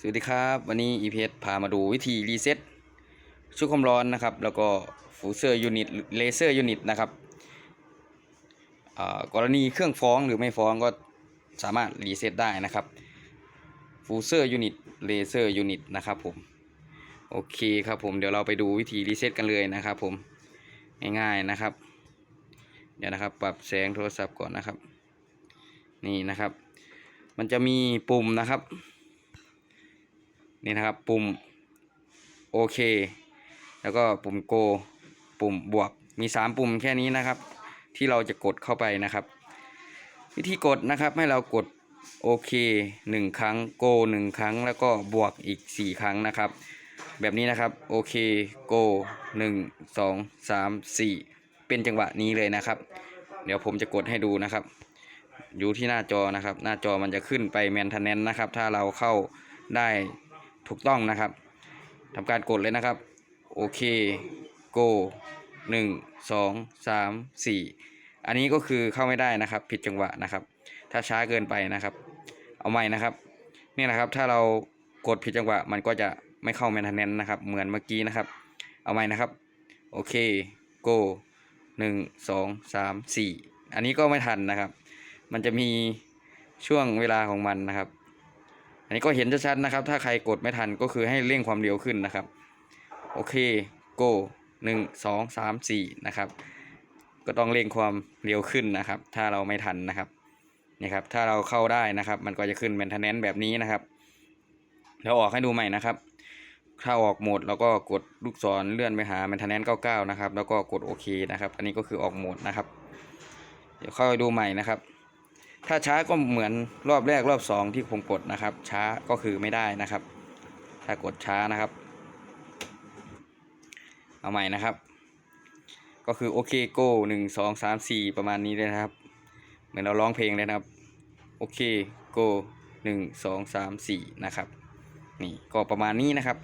สวัสดีครับวันนี้ EPS พามาดูวิธีรีเซ็ตชุดความร้อนนะครับ แล้วก็ฟูเซอร์ยูนิตเลเซอร์ยูนิตนะครับกรณีเครื่องฟ้องหรือไม่ฟ้องก็สามารถรีเซ็ตได้นะครับฟูเซอร์ยูนิตเลเซอร์ยูนิตนะครับผมโอเคครับผมเดี๋ยวเราไปดูวิธีรีเซ็ตกันเลยนะครับผมง่ายๆนะครับ เดี๋ยวนะครับปรับแสงโทรศัพท์ก่อนนะครับ นี่นะครับ มันจะมีปุ่มนะครับ นี่นะครับ ปุ่มโอเค แล้วก็ปุ่มโก ปุ่มบวก มี 3 ปุ่มแค่นี้นะครับ ที่เราจะกดเข้าไปนะครับ วิธีกดนะครับให้เรากดโอเค1ครั้งโก1ครั้ง แล้วก็บวกอีก 4 ครั้งนะครับ แบบนี้นะครับโอเคโก1 2 3 4 เป็นจังหวะนี้เลยนะครับ เดี๋ยวผมจะกดให้ดูนะครับ อยู่ที่หน้าจอนะครับ หน้าจอมันจะขึ้นไปแมนเทนแนนนะครับ ถ้าเราเข้าได้ ถูกต้องนะครับทำการกดเลยนะครับ โอเค go หนึ่งสองสามสี่อันนี้ก็คือเข้าไม่ได้นะครับ ผิดจังหวะนะครับ ถ้าช้าเกินไปนะครับ เอาใหม่นะครับนี่นะครับถ้าเรากดผิดจังหวะ มันก็จะไม่เข้าแมนเทนแนนนะครับ เหมือนเมื่อกี้นะครับ เอาใหม่นะครับ โอเค go หนึ่งสองสามสี่อันนี้ก็ไม่ทันนะครับ มันจะมีช่วงเวลาของมันนะครับ อันนี้ก็เห็นชัดๆนะครับ ถ้าใครกดไม่ทันก็คือให้เร่งความเร็วขึ้นนะครับ โอเค go หนึ่งสองสามสี่นะครับ ก็ต้องเร่งความเร็วขึ้นนะครับ ถ้าเราไม่ทันนะครับนี่ครับ ถ้าเราเข้าได้นะครับ มันก็จะขึ้น maintenance แบบนี้นะครับเราออกให้ดูใหม่นะครับ ถ้าออกโหมดเราก็กดลูกศรเลื่อนไปหา maintenance 99นะครับ แล้วก็กดโอเคนะครับ อันนี้ก็คือออกโหมดนะครับ เดี๋ยวเข้าไปดูใหม่นะครับ ถ้าช้าก็เหมือนรอบแรกรอบสองที่ผมกดนะครับ ช้าก็คือไม่ได้นะครับ ถ้ากดช้านะครับ เอาใหม่นะครับ ก็คือโอเคโก้หนึ่งสองสามสี่ประมาณนี้เลยนะครับ เหมือนเราร้องเพลงเลยนะครับโอเคโก้หนึ่งสองสามสี่นะครับนี่ก็ประมาณนี้นะครับ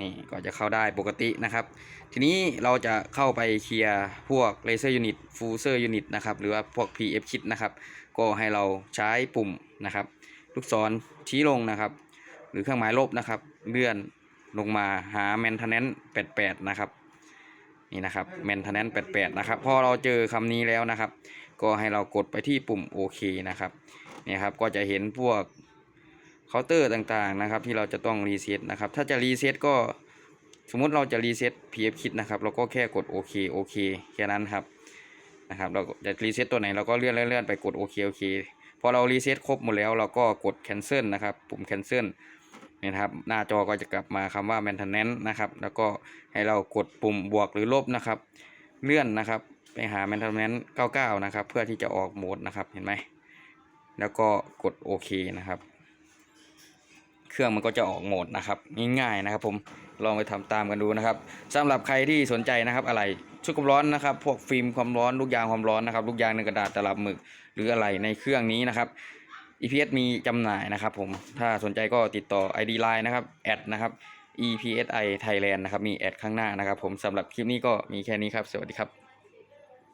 นี่ก็จะเข้าได้ปกตินะครับ ทีนี้เราจะเข้าไปเคลียร์พวก Laser Unit Fuser Unit นะครับหรือว่าพวก PF Kit นะครับ ก็ให้เราใช้ปุ่มนะครับลูกศรชี้ลงนะครับ หรือเครื่องหมายลบนะครับ เลื่อนลงมาหา Maintenance 88 นะครับ นี่นะครับ Maintenance 88 นะครับ พอเราเจอคำนี้แล้วนะครับ ก็ให้เรากดไปที่ปุ่มโอเคนะครับ นี่ครับ ก็จะเห็นพวก เคาน์เตอร์ต่างๆนะครับ ที่เราจะต้องรีเซ็ตนะครับ ถ้าจะรีเซ็ตก็สมมุติเราจะรีเซ็ต PF Kit นะครับเราก็แค่กดโอเคโอเคแค่นั้นครับนะครับ เราจะรีเซ็ตตัวไหนเราก็เลื่อนเลื่อนไปกดโอเคโอเคพอเรารีเซ็ตครบหมดแล้วเราก็กด cancel นะครับปุ่ม cancel นี่ยนะครับหน้าจอก็จะกลับมาคำว่า maintenance นะครับ แล้วก็ให้เรากดปุ่มบวกหรือลบนะครับ เลื่อนนะครับ ไปหา maintenance 99 นะครับ เพื่อที่จะออกโหมดนะครับเห็นไหมแล้วก็กดโอเคนะครับ เครื่องมันก็จะออกโหมดนะครับง่ายๆนะครับ ผมลองไปทำตามกันดูนะครับสำหรับใครที่สนใจนะครับอะไรชุดความร้อนนะครับ พวกฟิล์มความร้อนลูกยางความร้อนนะครับลูกยางในกระดาษตลับหมึกหรืออะไรในเครื่องนี้นะครับ EPS มีจำหน่ายนะครับ ผมถ้าสนใจก็ติดต่อ ID Line นะครับแอดนะครับ EPSI Thailand นะครับมีแอดข้างหน้านะครับ ผมสำหรับคลิปนี้ก็มีแค่นี้ครับ สวัสดีครับ